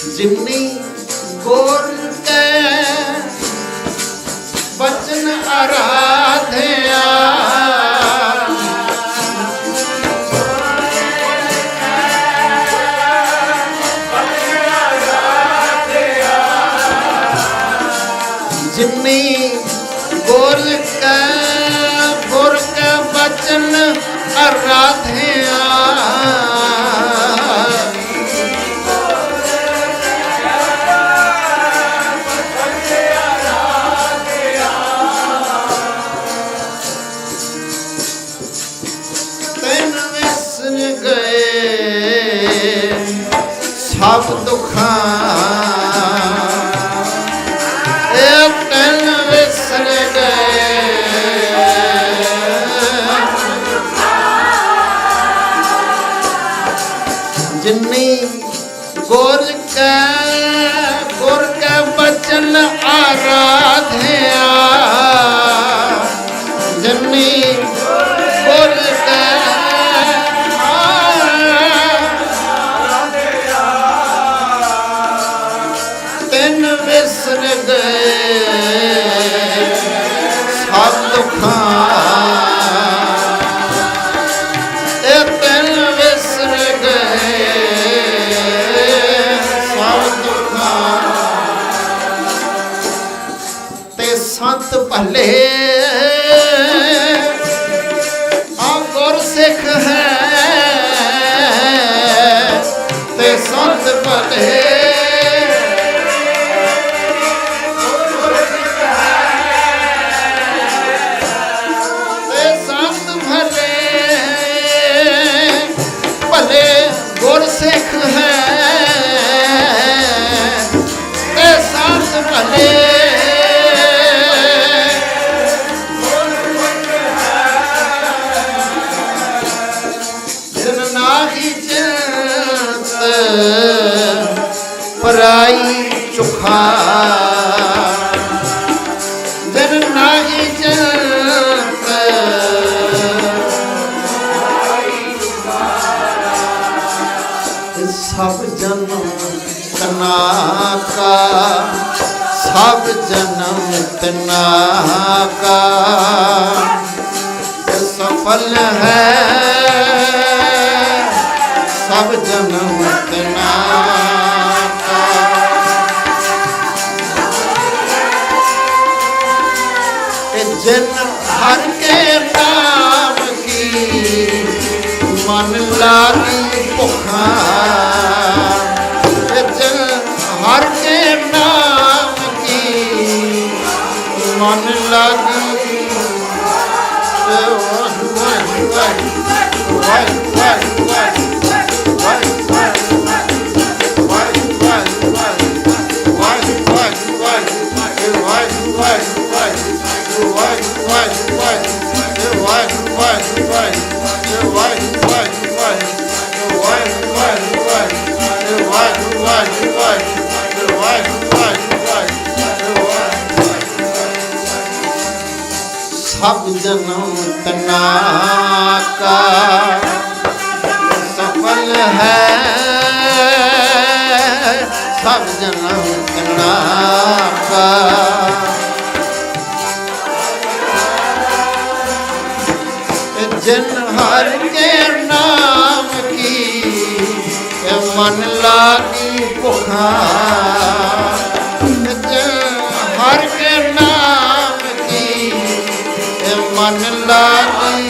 ਜਿਨੀ ਗੋਰ ਕੈ ਬਚਨ ਆਰਾਧਿਆ ਜਿਨੀ ਗੋਰ ਕੈ ਗੁਰ ਕੈ ਬਚਨ ਆਰਾਧਿਆ ਗਏ ਸਭ ਦੁੱਖਾਂ ਇਹ ਤੈਨ ਵਿਸਰ ਗਏ। ਜਿਨੀ ਗੁਰ ਕੈ ਗੁਰ ਕੈ ਬਚਨ ਆਰਾਧਿਆ। ਤਿੰਨ ਵਿਸਰ ਗਏ ਸਭ ਦੁੱਖਾਂ ਇਹ ਤਿੰਨ ਵਿਸਰ ਗਏ ਸਭ ਦੁੱਖਾਂ ਤੇ ਸੰਤ ਭਲੇ। ਆ ਸਿੱਖ ਹੈ ਤੇ ਸੰਤ ਭਲੇ। ਚਿੰਤ ਪਰਾਈ ਚੁਖਾ ਜਿਨ ਨਾਹੀ ਚਿੰਤ ਸਭ ਜਨਮ ਤਨਾ ਕਾ ਸਭ ਜਨਮ ਤਨਾ ਕਾ ਸਫਲ ਹੈ ਸਭ ਜਨਮ ਤਨਾ ਕਾ ਇਹ ਜਨ ਹਰ ਕੇ ਨਾਮ ਕੀ, ਮਨ ਲਾਗੀ ਭੁਖਾ। ਇਹ ਜਨ ਹਰ ਕੇ ਨਾਮ ਕੀ, ਮਨ ਲਾਗੀ। ਵਾਹ ਵਾਹ ਵਾਹ ਸਭ ਜਨਮ ਤਨਾ ਕਾ ਸਫਲ ਹੈ। ਸਭ ਜਨਮ ਤਨਾ ਕਾ ਜਨ ਹਰ ਕੇ ਨਾਮ ਕੀ ਮਨ ਲਾਗੀ ਭੁਖਾ। ਜਨ ਹਰ ਕੇ ਨਾਮ ਕੀ ਮਨ ਲਾਗੀ।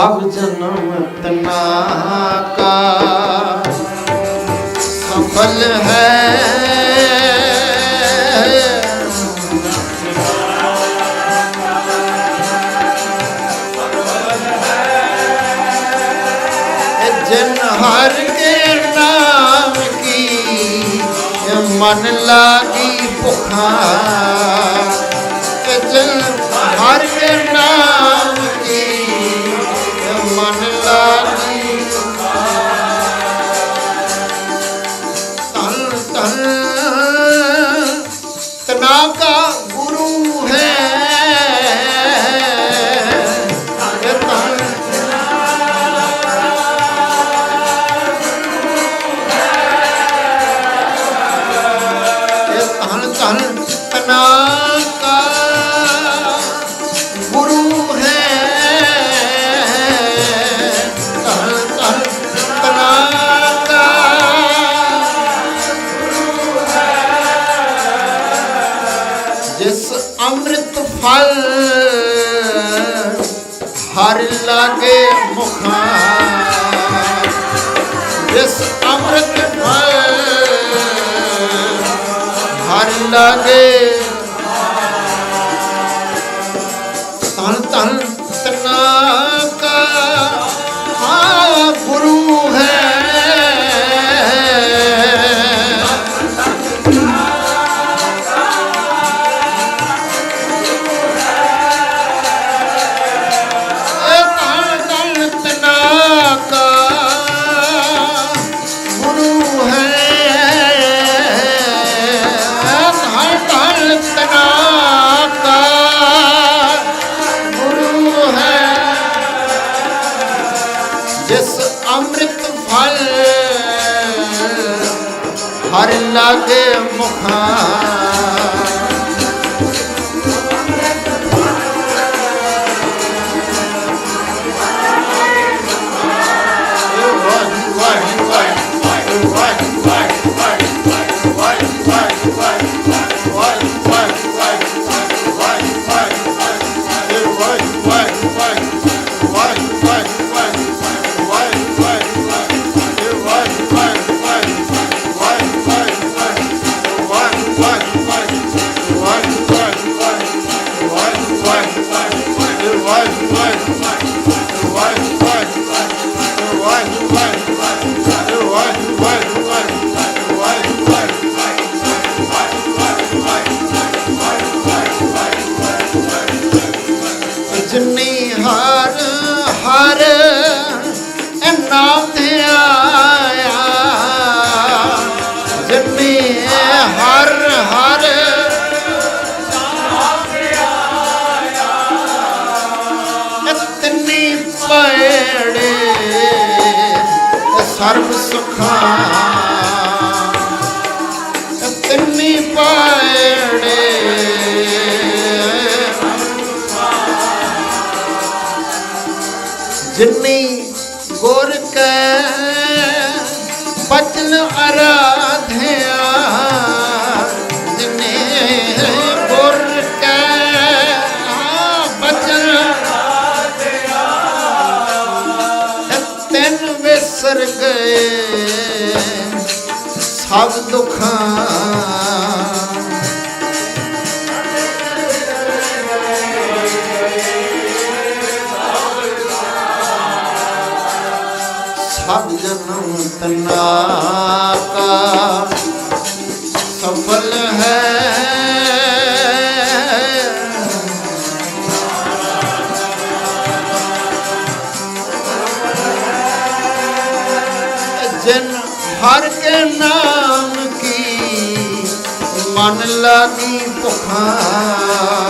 ਸਰਬ ਸੁਖਾ ਸਭ ਜਨਮ ਤਨਾ ਕਾ ਸਫਲ ਹੈ ਜਨ ਹਰ ਕੇ ਨਾਮ ਕੀ ਮਨ ਲਾਗੀ ਭੁਖਾ ਜਨ ਅੰਮ੍ਰਿਤ ਫਲ ਹਰ ਲਾਗੇ ਮੁਖਾਂ। ਜਿਸ ਅੰਮ੍ਰਿਤ ਫਲ ਹਰ ਲਾਗੇ ਤਨ ਤਨ ਤਨਾ ਕਾ। ਆ ਗੁਰੂ ਹਰ ਲਾਗੇ ਮੁਖਾਂ ਸੁਖਾਂ। ਇਤਨੀ ਪੜੇ ਜਿਨੀ ਸਭ ਦੁਖਾਂ ਸਭ ਜਨਮ ਤਨਾ ਕਾ ਸਫਲ ਹੈ। ਜਿਨ ਹਰ ਕੇ ਨਾਮ ਕੀ ਮਨ ਲਾਗੀ ਭੁਖਾਂ